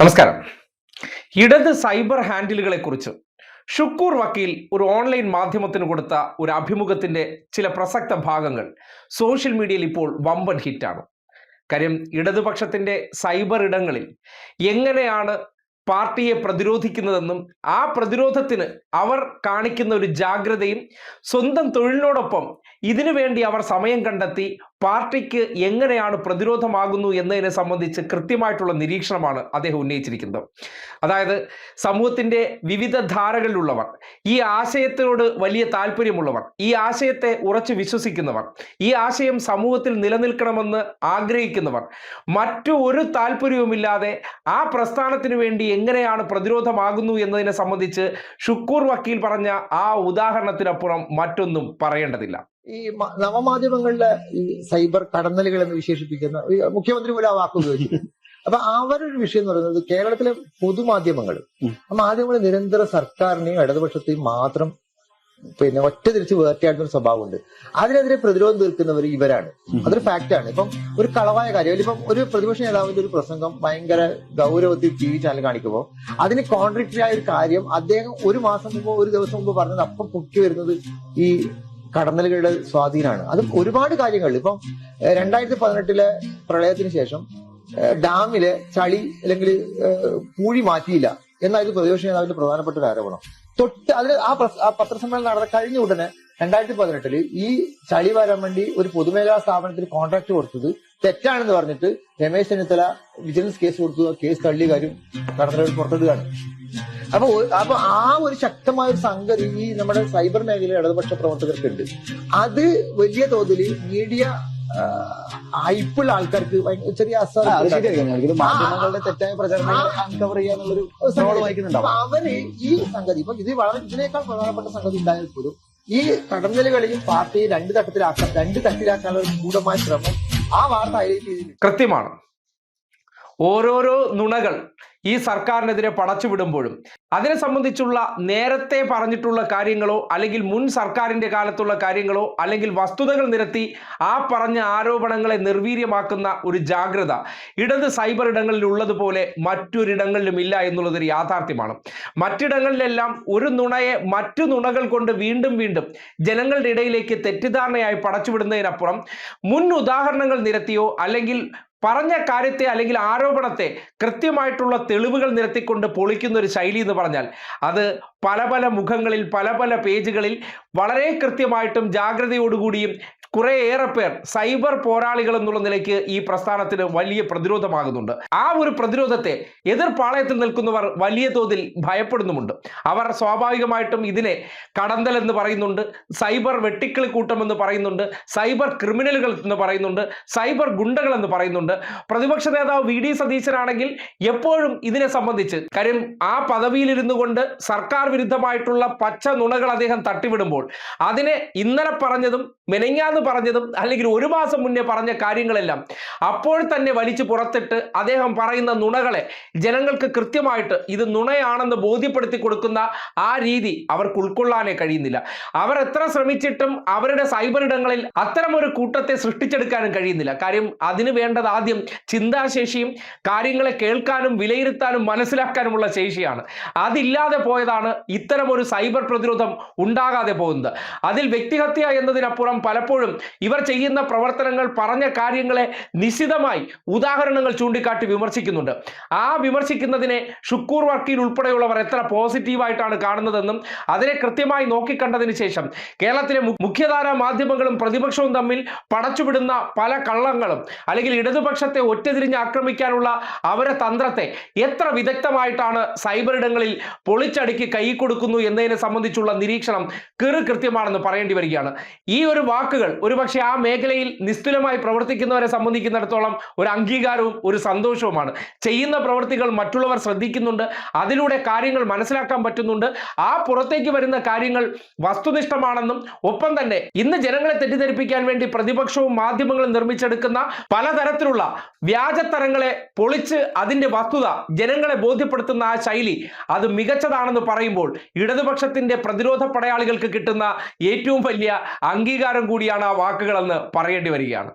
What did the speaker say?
നമസ്കാരം. ഇടത് സൈബർ ഹാൻഡിലുകളെ കുറിച്ച് ഷുക്കൂർ വക്കീൽ ഒരു ഓൺലൈൻ മാധ്യമത്തിന് കൊടുത്ത ഒരു അഭിമുഖത്തിന്റെ ചില പ്രസക്ത ഭാഗങ്ങൾ സോഷ്യൽ മീഡിയയിൽ ഇപ്പോൾ വമ്പൻ ഹിറ്റാണ്. കാര്യം ഇടതുപക്ഷത്തിന്റെ സൈബർ ഇടങ്ങളിൽ എങ്ങനെയാണ് പാർട്ടിയെ പ്രതിരോധിക്കുന്നതെന്നും ആ പ്രതിരോധത്തിന് അവർ കാണിക്കുന്ന ഒരു ജാഗ്രതയും സ്വന്തം തൊഴിലിനോടൊപ്പം ഇതിനു വേണ്ടി അവർ സമയം കണ്ടെത്തി പാർട്ടിക്ക് എങ്ങനെയാണ് പ്രതിരോധമാകുന്നു എന്നതിനെ സംബന്ധിച്ച് കൃത്യമായിട്ടുള്ള നിരീക്ഷണമാണ് അദ്ദേഹം ഉന്നയിച്ചിരിക്കുന്നത്. അതായത് സമൂഹത്തിന്റെ വിവിധ ധാരകളിലുള്ളവർ ഈ ആശയത്തിനോട് വലിയ താല്പര്യമുള്ളവർ ഈ ആശയത്തെ ഉറച്ചു വിശ്വസിക്കുന്നവർ ഈ ആശയം സമൂഹത്തിൽ നിലനിൽക്കണമെന്ന് ആഗ്രഹിക്കുന്നവർ മറ്റു ഒരു താല്പര്യവുമില്ലാതെ ആ പ്രസ്ഥാനത്തിനു വേണ്ടി എങ്ങനെയാണ് പ്രതിരോധമാകുന്നു എന്നതിനെ സംബന്ധിച്ച് ഷുക്കൂർ വക്കീൽ പറഞ്ഞ ആ ഉദാഹരണത്തിനപ്പുറം മറ്റൊന്നും പറയേണ്ടതില്ല. ഈ നവമാധ്യമങ്ങളിലെ ഈ സൈബർ കടന്നലുകൾ എന്ന് വിശേഷിപ്പിക്കുന്ന മുഖ്യമന്ത്രി പോലും ആ വാക്ക് ഉപയോഗിച്ചു അപ്പൊ അവരൊരു വിഷയം എന്ന് പറയുന്നത് കേരളത്തിലെ പൊതുമാധ്യമങ്ങൾ ആ മാധ്യമങ്ങൾ നിരന്തര സർക്കാരിനെയും ഇടതുപക്ഷത്തെയും മാത്രം പിന്നെ ഒറ്റ തിരിച്ച് വേർട്ടയാടുന്ന ഒരു സ്വഭാവമുണ്ട്. അതിനെതിരെ പ്രതിരോധം തീർക്കുന്നവർ ഇവരാണ്. അതൊരു ഫാക്റ്റാണ്. ഇപ്പം ഒരു കളവായ കാര്യം ഇപ്പം ഒരു പ്രതിപക്ഷ നേതാവിന്റെ ഒരു പ്രസംഗം ഭയങ്കര ഗൗരവത്തിൽ ടി വി ചാനൽ കാണിക്കുമ്പോൾ അതിന് കോൺട്രക്ടറി ആയ ഒരു കാര്യം അദ്ദേഹം ഒരു മാസം മുമ്പ് ഒരു ദിവസം മുമ്പ് പറഞ്ഞത് അപ്പം പൊക്കി വരുന്നത് ഈ കടന്നലുകളുടെ സ്വാധീനമാണ്. അത് ഒരുപാട് കാര്യങ്ങൾ. ഇപ്പം രണ്ടായിരത്തി പതിനെട്ടിലെ പ്രളയത്തിന് ശേഷം ഡാമിലെ ചളി അല്ലെങ്കിൽ പൂഴി മാറ്റിയില്ല എന്നായിരുന്നു പ്രതിപക്ഷ നേതാവിന്റെ പ്രധാനപ്പെട്ട ഒരു ആരോപണം. തൊട്ട് അതിൽ ആ പത്രസമ്മേളനം നടന്ന കഴിഞ്ഞ ഉടനെ രണ്ടായിരത്തി പതിനെട്ടിൽ ഈ ചളി വരാൻ വേണ്ടി ഒരു പൊതുമേഖലാ സ്ഥാപനത്തിന് കോൺട്രാക്ട് കൊടുത്തത് തെറ്റാണെന്ന് പറഞ്ഞിട്ട് രമേശ് ചെന്നിത്തല വിജിലൻസ് കേസ് കൊടുത്തു. കേസ് തള്ളിയ കാര്യം കടന്നലുകൾ പുറത്തിടുകയാണ്. അപ്പൊ അപ്പൊ ആ ഒരു ശക്തമായ ഒരു സംഗതി ഈ നമ്മുടെ സൈബർ മേഖലയിൽ ഇടതുപക്ഷ പ്രവർത്തകർക്കുണ്ട്. അത് വലിയ തോതിൽ മീഡിയ ഹൈപ്പുള്ള ആൾക്കാർക്ക് ചെറിയ മാധ്യമങ്ങളുടെ തെറ്റായ പ്രചരണങ്ങൾ അൺകവർ ചെയ്യാനുള്ള റോൾ വഹിക്കുന്നുണ്ടാവും അപ്പൊ അവർ ഈ സംഗതി ഇപ്പൊ ഇത് വളരെ ഇതിനേക്കാൾ പ്രധാനപ്പെട്ട സംഗതി ഉണ്ടായാൽ പോലും ഈ കടന്നലുകളെയും പാർട്ടിയെ രണ്ട് തട്ടത്തിലാക്കാൻ രണ്ട് തട്ടിലാക്കാനുള്ള ഒരു ഗൂഢമായ ശ്രമം ആ വാർത്ത ഹൈലൈറ്റ് ചെയ്തിട്ടുണ്ട് കൃത്യമാണ്. ഓരോരോ നുണകൾ ഈ സർക്കാരിനെതിരെ പടച്ചുവിടുമ്പോഴും അതിനെ സംബന്ധിച്ചുള്ള നേരത്തെ പറഞ്ഞിട്ടുള്ള കാര്യങ്ങളോ അല്ലെങ്കിൽ മുൻ സർക്കാരിന്റെ കാലത്തുള്ള കാര്യങ്ങളോ അല്ലെങ്കിൽ വസ്തുതകൾ നിരത്തി ആ പറഞ്ഞ ആരോപണങ്ങളെ നിർവീര്യമാക്കുന്ന ഒരു ജാഗ്രത ഇടത് സൈബർ ഇടങ്ങളിൽ ഉള്ളതുപോലെ മറ്റൊരിടങ്ങളിലും ഇല്ല എന്നുള്ളതൊരു യാഥാർത്ഥ്യമാണ്. മറ്റിടങ്ങളിലെല്ലാം ഒരു നുണയെ മറ്റു നുണകൾ കൊണ്ട് വീണ്ടും വീണ്ടും ജനങ്ങളുടെ ഇടയിലേക്ക് തെറ്റിദ്ധാരണയായി പടച്ചുവിടുന്നതിനപ്പുറം മുൻ ഉദാഹരണങ്ങൾ നിരത്തിയോ അല്ലെങ്കിൽ പറഞ്ഞ കാര്യത്തെ അല്ലെങ്കിൽ ആരോപണത്തെ കൃത്യമായിട്ടുള്ള തെളിവുകൾ നിരത്തിക്കൊണ്ട് പൊളിക്കുന്ന ഒരു ശൈലി എന്ന് പറഞ്ഞാൽ അത് പല പല മുഖങ്ങളിൽ പല പല പേജുകളിൽ വളരെ കൃത്യമായിട്ടും ജാഗ്രതയോടുകൂടിയും കുറേയേറെ പേർ സൈബർ പോരാളികൾ എന്നുള്ള നിലയ്ക്ക് ഈ പ്രസ്ഥാനത്തിന് വലിയ പ്രതിരോധമാകുന്നുണ്ട്. ആ ഒരു പ്രതിരോധത്തെ എതിർപാളയത്തിൽ നിൽക്കുന്നവർ വലിയ തോതിൽ ഭയപ്പെടുന്നുമുണ്ട്. അവർ സ്വാഭാവികമായിട്ടും ഇതിനെ കടന്തൽ എന്ന് പറയുന്നുണ്ട് സൈബർ വെട്ടിക്കിളി കൂട്ടം എന്ന് പറയുന്നുണ്ട് സൈബർ ക്രിമിനലുകൾ എന്ന് പറയുന്നുണ്ട് സൈബർ ഗുണ്ടകൾ എന്ന് പറയുന്നുണ്ട്. പ്രതിപക്ഷ നേതാവ് വി ഡി സതീശനാണെങ്കിൽ എപ്പോഴും ഇതിനെ സംബന്ധിച്ച് കാര്യം ആ പദവിയിലിരുന്നു കൊണ്ട് സർക്കാർ വിരുദ്ധമായിട്ടുള്ള പച്ച നുണകൾ അദ്ദേഹം തട്ടിവിടുമ്പോൾ അതിനെ ഇന്നലെ പറഞ്ഞതും മെനങ്ങാന്ന് പറഞ്ഞതും അല്ലെങ്കിൽ ഒരു മാസം മുന്നേ പറഞ്ഞ കാര്യങ്ങളെല്ലാം അപ്പോൾ തന്നെ വലിച്ചു പുറത്തിട്ട് അദ്ദേഹം പറയുന്ന നുണകളെ ജനങ്ങൾക്ക് കൃത്യമായിട്ട് ഇത് നുണയാണെന്ന് ബോധ്യപ്പെടുത്തി കൊടുക്കുന്ന ആ രീതി അവർക്ക് ഉൾക്കൊള്ളാനേ കഴിയുന്നില്ല. അവർ എത്ര ശ്രമിച്ചിട്ടും അവരുടെ സൈബർ ഇടങ്ങളിൽ അത്തരമൊരു കൂട്ടത്തെ സൃഷ്ടിച്ചെടുക്കാനും കഴിയുന്നില്ല. കാര്യം അതിന് വേണ്ടത് ആദ്യം ചിന്താശേഷിയും കാര്യങ്ങളെ കേൾക്കാനും വിലയിരുത്താനും മനസ്സിലാക്കാനുമുള്ള ശേഷിയാണ്. അതില്ലാതെ പോയതാണ് ഇത്തരം ഒരു സൈബർ പ്രതിരോധം ഉണ്ടാകാതെ പോകുന്നത്. അതിൽ വ്യക്തിഹത്യ എന്നതിനപ്പുറം പലപ്പോഴും ഇവർ ചെയ്യുന്ന പ്രവർത്തനങ്ങൾ പറഞ്ഞ കാര്യങ്ങളെ നിശിതമായി ഉദാഹരണങ്ങൾ ചൂണ്ടിക്കാട്ടി വിമർശിക്കുന്നുണ്ട്. ആ വിമർശിക്കുന്നതിനെ ഷുക്കൂർ വർക്കീൽ ഉൾപ്പെടെയുള്ളവർ എത്ര പോസിറ്റീവായിട്ടാണ് കാണുന്നതെന്നും അതിനെ കൃത്യമായി നോക്കിക്കണ്ടതിന് ശേഷം കേരളത്തിലെ മുഖ്യധാരാ മാധ്യമങ്ങളും പ്രതിപക്ഷവും തമ്മിൽ പടച്ചുവിടുന്ന പല കള്ളങ്ങളും അല്ലെങ്കിൽ ഇടതുപക്ഷത്തെ ഒറ്റതിരിഞ്ഞ് ആക്രമിക്കാനുള്ള അവരെ തന്ത്രത്തെ എത്ര വിദഗ്ധമായിട്ടാണ് സൈബർ ഇടങ്ങളിൽ പൊളിച്ചടുക്കി കൈ കൊടുക്കുന്നു എന്നതിനെ സംബന്ധിച്ചുള്ള നിരീക്ഷണം കൃത്യമാണെന്ന് പറയേണ്ടി വരികയാണ്. ഈ ഒരു വാക്കുകൾ ഒരുപക്ഷെ ആ മേഖലയിൽ നിസ്തുലമായി പ്രവർത്തിക്കുന്നവരെ സംബന്ധിക്കുന്നിടത്തോളം ഒരു അംഗീകാരവും ഒരു സന്തോഷവുമാണ്. ചെയ്യുന്ന പ്രവൃത്തികൾ മറ്റുള്ളവർ ശ്രദ്ധിക്കുന്നുണ്ട് അതിലൂടെ കാര്യങ്ങൾ മനസ്സിലാക്കാൻ പറ്റുന്നുണ്ട്. ആ പുറത്തേക്ക് വരുന്ന കാര്യങ്ങൾ വസ്തുനിഷ്ഠമാണെന്നും ഒപ്പം തന്നെ ഇന്ന് ജനങ്ങളെ തെറ്റിദ്ധരിപ്പിക്കാൻ വേണ്ടി പ്രതിപക്ഷവും മാധ്യമങ്ങളും നിർമ്മിച്ചെടുക്കുന്ന പലതരത്തിലുള്ള വ്യാജത്തരങ്ങളെ പൊളിച്ച് അതിന്റെ വസ്തുത ജനങ്ങളെ ബോധ്യപ്പെടുത്തുന്ന ആ ശൈലി അത് മികച്ചതാണെന്ന് പറയുമ്പോൾ ഇടതുപക്ഷത്തിന്റെ പ്രതിരോധ പടയാളികൾക്ക് കിട്ടുന്ന ഏറ്റവും വലിയ അംഗീകാരം കൂടിയാണ് ആ വാക്കുകളെന്ന് പറയേണ്ടി വരികയാണ്.